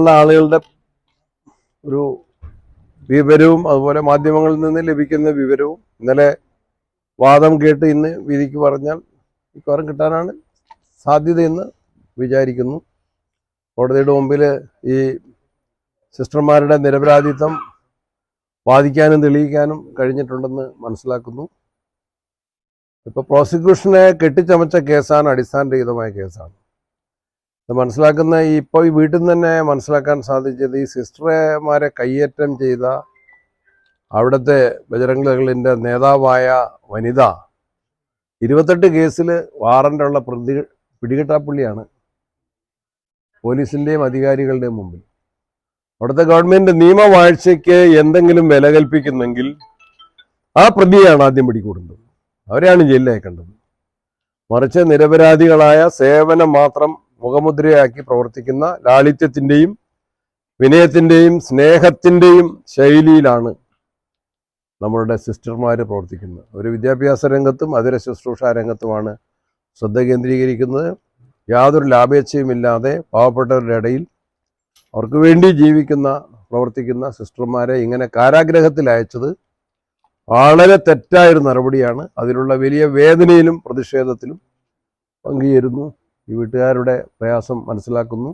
ഉള്ള ആളുകളുടെ ഒരു വിവരവും അതുപോലെ മാധ്യമങ്ങളിൽ നിന്ന് ലഭിക്കുന്ന വിവരവും ഇന്നലെ വാദം കേട്ട് ഇന്ന് വിധിക്ക് പറഞ്ഞാൽ മിക്കവാറും കിട്ടാനാണ് സാധ്യതയെന്ന് വിചാരിക്കുന്നു. കോടതിയുടെ മുമ്പിൽ ഈ സിസ്റ്റർമാരുടെ നിരപരാധിത്വം വാദിക്കാനും തെളിയിക്കാനും കഴിഞ്ഞിട്ടുണ്ടെന്ന് മനസ്സിലാക്കുന്നു. ഇപ്പോൾ പ്രോസിക്യൂഷനെ കെട്ടിച്ചമച്ച കേസാണ് അടിസ്ഥാനരഹിതമായ കേസാണ്. മനസ്സിലാക്കുന്ന ഇപ്പോൾ ഈ വീട്ടിൽ നിന്ന് തന്നെ മനസ്സിലാക്കാൻ സാധിച്ചത് ഈ സിസ്റ്റർമാരെ കയ്യേറ്റം ചെയ്ത അവിടുത്തെ ബജരംഗളിന്റെ നേതാവായ വനിത ഇരുപത്തെട്ട് കേസിൽ വാറന്റുള്ള പ്രതി പിടികിട്ടാപ്പുള്ളിയാണ് പോലീസിന്റെയും അധികാരികളുടെയും മുമ്പിൽ. അവിടുത്തെ ഗവൺമെന്റ് നിയമവാഴ്ചയ്ക്ക് എന്തെങ്കിലും വില കൽപ്പിക്കുന്നെങ്കിൽ ആ പ്രതിയാണ് ആദ്യം പിടികൂടുന്നത്. അവരെയാണ് ജയിലിൽ അയക്കേണ്ടത് മറിച്ച് നിരപരാധികളായ സേവനം മാത്രം മുഖമുദ്രയാക്കി പ്രവർത്തിക്കുന്ന ലാളിത്യത്തിന്റെയും വിനയത്തിന്റെയും സ്നേഹത്തിന്റെയും ശൈലിയിലാണ് നമ്മളുടെ സിസ്റ്റർമാർ പ്രവർത്തിക്കുന്നത്. ഒരു വിദ്യാഭ്യാസ രംഗത്തും അതിര ശുശ്രൂഷ രംഗത്തുമാണ് ശ്രദ്ധ കേന്ദ്രീകരിക്കുന്നത്. യാതൊരു ലാഭേച്ഛയുമില്ലാതെ പാവപ്പെട്ടവരുടെ ഇടയിൽ അവർക്ക് വേണ്ടി ജീവിക്കുന്ന പ്രവർത്തിക്കുന്ന സിസ്റ്റർമാരെ ഇങ്ങനെ കാരാഗ്രഹത്തിൽ അയച്ചത് വളരെ തെറ്റായൊരു നടപടിയാണ്. അതിലുള്ള വലിയ വേദനയിലും പ്രതിഷേധത്തിലും പങ്കുചേരുന്നു. ഈ വീട്ടുകാരുടെ പ്രയാസം മനസ്സിലാക്കുന്നു.